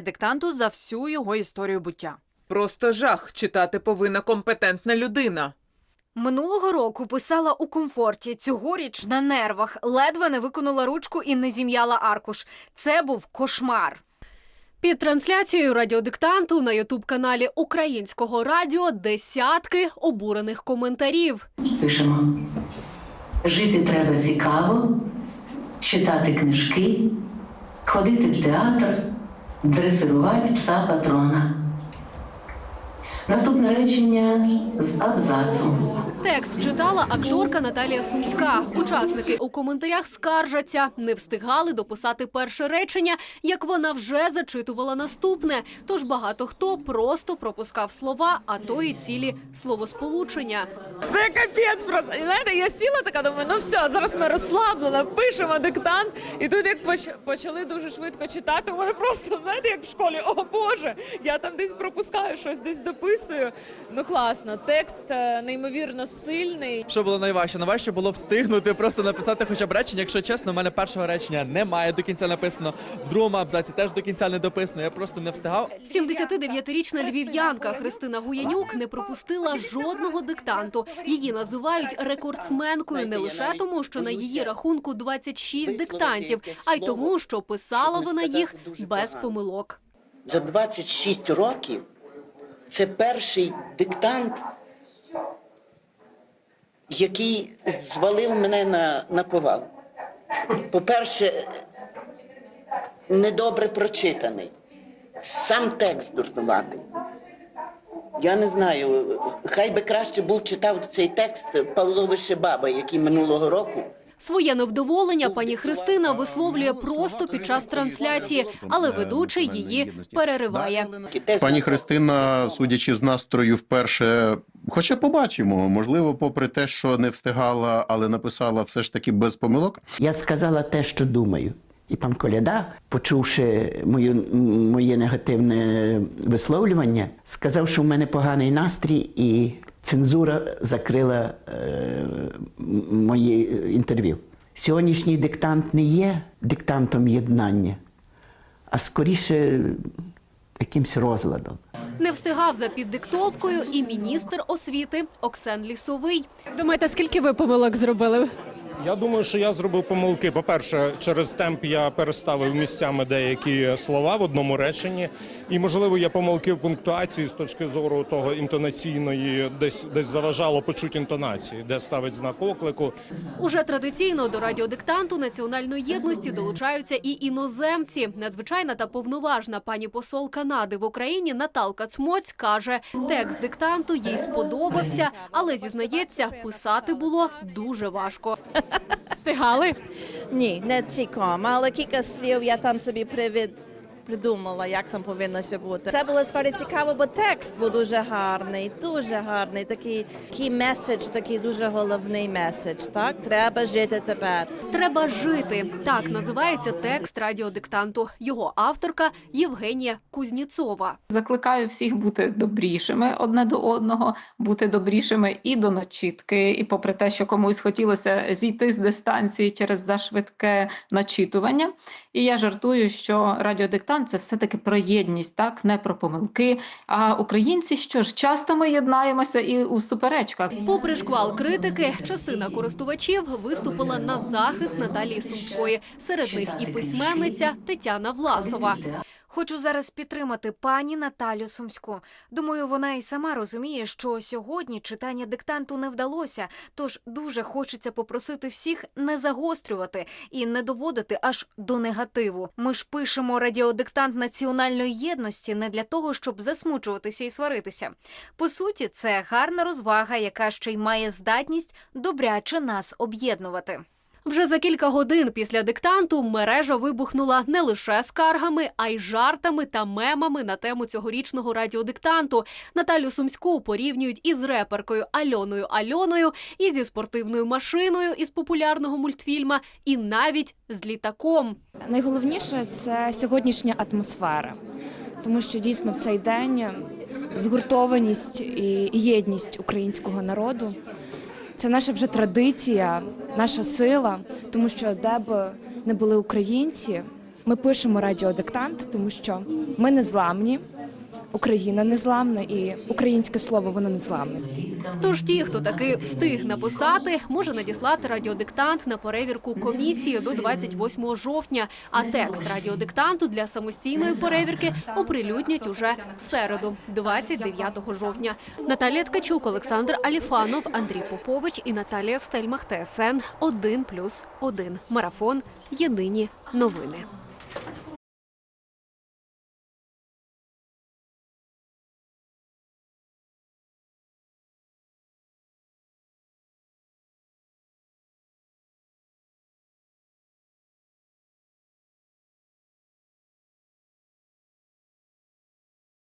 диктанту за всю його історію буття. Просто жах читати повинна компетентна людина. Минулого року писала у комфорті. Цьогоріч на нервах ледве не виконала ручку і не зім'яла аркуш. Це був кошмар. Під трансляцією радіодиктанту на ютуб-каналі Українського радіо десятки обурених коментарів. Пишемо. Жити треба цікаво, читати книжки, ходити в театр, дресирувати пса патрона. Наступне речення з абзацом. Текст читала акторка Наталія Сумська. Учасники у коментарях скаржаться, не встигали дописати перше речення, як вона вже зачитувала наступне. Тож багато хто просто пропускав слова, а то і цілі словосполучення. Це капець просто. І знаєте, я сіла така, думаю, ну все, зараз ми розслаблено, пишемо диктант. І тут як почали дуже швидко читати, у мене просто, знаєте, як в школі, о Боже, я там десь пропускаю щось, десь дописую. Ну класно, текст е, неймовірно сильний. Що було найважче? Найважче було встигнути просто написати хоча б речення. Якщо чесно, у мене першого речення немає до кінця написано. В другому абзаці теж до кінця не дописано. Я просто не встигав. 79-річна львів'янка Христина Гуянюк не пропустила жодного диктанту. Її називають рекордсменкою не лише тому, що на її рахунку 26 диктантів, а й тому, що писала вона їх без помилок. за 26 років це перший диктант, який звалив мене на, на повал. По-перше, недобре прочитаний. Сам текст дурнуватий. Я не знаю, хай би краще був читав цей текст Павло Вишебаба, який минулого року Своє невдоволення пані Христина висловлює просто під час трансляції, але ведучий її перериває. Пані Христина, судячи з настрою, вперше, хоча побачимо, можливо, попри те, що не встигала, але написала все ж таки без помилок. Я сказала те, що думаю. І пан Коляда, почувши мою, моє негативне висловлювання, сказав, що в мене поганий настрій, і цензура закрила е, моє інтерв'ю. Сьогоднішній диктант не є диктантом єднання, а скоріше якимсь розладом. Не встигав за піддиктовкою і міністр освіти Оксен Лісовий. Думаєте, скільки ви помилок зробили? Я думаю, що я зробив помилки. По-перше, через темп я переставив місцями деякі слова в одному реченні, і можливо я помилки в пунктуації з точки зору того інтонаційної, десь десь заважало почуть інтонації, де ставить знак оклику. Уже традиційно до радіодиктанту національної єдності долучаються і іноземці. Надзвичайна та повноважна пані посол Канади в Україні Наталка Цмоць каже, текст диктанту їй сподобався, але зізнається, писати було дуже важко. Встигали? Ні, не цікаво, але кілька слів я там собі привід. Придумала, як там повинно все бути. Це було справді цікаво, бо текст був дуже гарний, дуже гарний. Такий такий меседж, такий дуже головний меседж. Так, треба жити тепер. Треба жити. Так називається текст радіодиктанту. Його авторка Євгенія Кузніцова. Закликаю всіх бути добрішими одне до одного, бути добрішими і до начітки. І попри те, що комусь хотілося зійти з дистанції через зашвидке начитування. І я жартую, що радіодиктант це все-таки про єдність, так не про помилки. А українці що ж часто ми єднаємося і у суперечках. Попри шквал критики, частина користувачів виступила на захист Наталії Сумської. Серед них і письменниця Тетяна Власова. Хочу зараз підтримати пані Наталю Сумську. Думаю, вона і сама розуміє, що сьогодні читання диктанту не вдалося. Тож дуже хочеться попросити всіх не загострювати і не доводити аж до негативу. Ми ж пишемо радіодиктант національної єдності не для того, щоб засмучуватися і сваритися. По суті, це гарна розвага, яка ще й має здатність добряче нас об'єднувати. Вже за кілька годин після диктанту мережа вибухнула не лише скаргами, а й жартами та мемами на тему цьогорічного радіодиктанту. Наталю Сумську порівнюють із реперкою Альоною Альоною, і зі спортивною машиною із популярного мультфільма, і навіть з літаком. Найголовніше це сьогоднішня атмосфера, тому що дійсно в цей день згуртованість і єдність українського народу. Це наша вже традиція, наша сила, тому що де б не були українці, Ми пишемо радіодиктант, тому що ми незламні, Україна незламна і українське слово воно незламне. Тож ті, хто таки встиг написати, може надіслати радіодиктант на перевірку комісії до 28 жовтня. А текст радіодиктанту для самостійної перевірки оприлюднять уже в середу, 29 жовтня. Наталія Ткачук, Олександр Аліфанов, Андрій Попович і Наталія Стельмах. ТСН 1+,1. Марафон. Єдині новини.